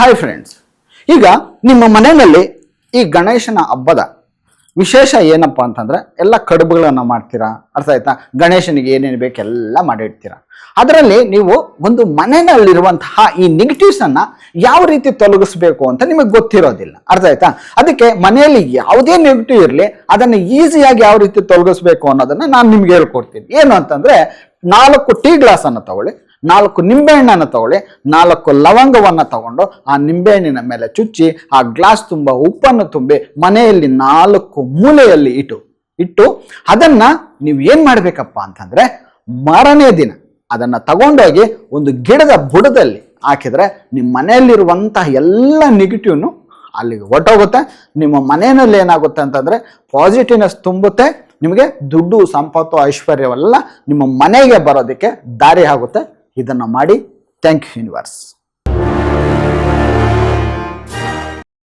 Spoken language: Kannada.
ಹಾಯ್ ಫ್ರೆಂಡ್ಸ್ ಈಗ ನಿಮ್ಮ ಮನೆಯಲ್ಲಿ ಈ ಗಣೇಶನ ಹಬ್ಬದ ವಿಶೇಷ ಏನಪ್ಪ ಅಂತಂದ್ರೆ ಎಲ್ಲ ಕಡುಬುಗಳನ್ನು ಮಾಡ್ತೀರಾ? ಅರ್ಥ ಆಯ್ತಾ? ಗಣೇಶನಿಗೆ ಏನೇನು ಬೇಕೆಲ್ಲ ಮಾಡಿಡ್ತೀರಾ? ಅದರಲ್ಲಿ ನೀವು ಒಂದು ಮನೆಯಲ್ಲಿರುವಂತಹ ಈ ನೆಗೆಟಿವ್ಸ್ ಅನ್ನ ಯಾವ ರೀತಿ ತೊಲಗಿಸ್ಬೇಕು ಅಂತ ನಿಮಗೆ ಗೊತ್ತಿರೋದಿಲ್ಲ. ಅರ್ಥ ಆಯ್ತಾ? ಅದಕ್ಕೆ ಮನೆಯಲ್ಲಿ ಯಾವುದೇ ನೆಗೆಟಿವ್ ಇರಲಿ, ಅದನ್ನು ಈಸಿಯಾಗಿ ಯಾವ ರೀತಿ ತೊಲಗಿಸ್ಬೇಕು ಅನ್ನೋದನ್ನ ನಾನು ನಿಮ್ಗೆ ಹೇಳ್ಕೊಡ್ತೀನಿ. ಏನು ಅಂತಂದ್ರೆ ನಾಲ್ಕು ಟೀ ಗ್ಲಾಸ್ ಅನ್ನು ತಗೊಳ್ಳಿ. ನಾಲ್ಕು ನಿಂಬೆಹಣ್ಣನ್ನು ತಗೊಳ್ಳಿ, ನಾಲ್ಕು ಲವಂಗವನ್ನು ತಗೊಂಡು ಆ ನಿಂಬೆಹಣ್ಣಿನ ಮೇಲೆ ಚುಚ್ಚಿ, ಆ ಗ್ಲಾಸ್ ತುಂಬ ಉಪ್ಪನ್ನು ತುಂಬಿ ಮನೆಯಲ್ಲಿ ನಾಲ್ಕು ಮೂಲೆಯಲ್ಲಿ ಇಟ್ಟು ಇಟ್ಟು ಅದನ್ನು ನೀವು ಏನು ಮಾಡಬೇಕಪ್ಪ ಅಂತಂದರೆ ಮಾರನೇ ದಿನ ಅದನ್ನು ತಗೊಂಡೋಗಿ ಒಂದು ಗಿಡದ ಬುಡದಲ್ಲಿ ಹಾಕಿದರೆ ನಿಮ್ಮ ಮನೆಯಲ್ಲಿರುವಂತಹ ಎಲ್ಲ ನೆಗೆಟಿವ್ನು ಅಲ್ಲಿಗೆ ಹೊರಟೋಗುತ್ತೆ. ನಿಮ್ಮ ಮನೆಯಲ್ಲಿ ಏನಾಗುತ್ತೆ ಅಂತಂದರೆ ಪಾಸಿಟಿವ್ನೆಸ್ ತುಂಬುತ್ತೆ, ನಿಮಗೆ ದುಡ್ಡು, ಸಂಪತ್ತು, ಐಶ್ವರ್ಯವೆಲ್ಲ ನಿಮ್ಮ ಮನೆಗೆ ಬರೋದಕ್ಕೆ ದಾರಿ ಆಗುತ್ತೆ. ಇದನ್ನು ಮಾಡಿ. Thank you universe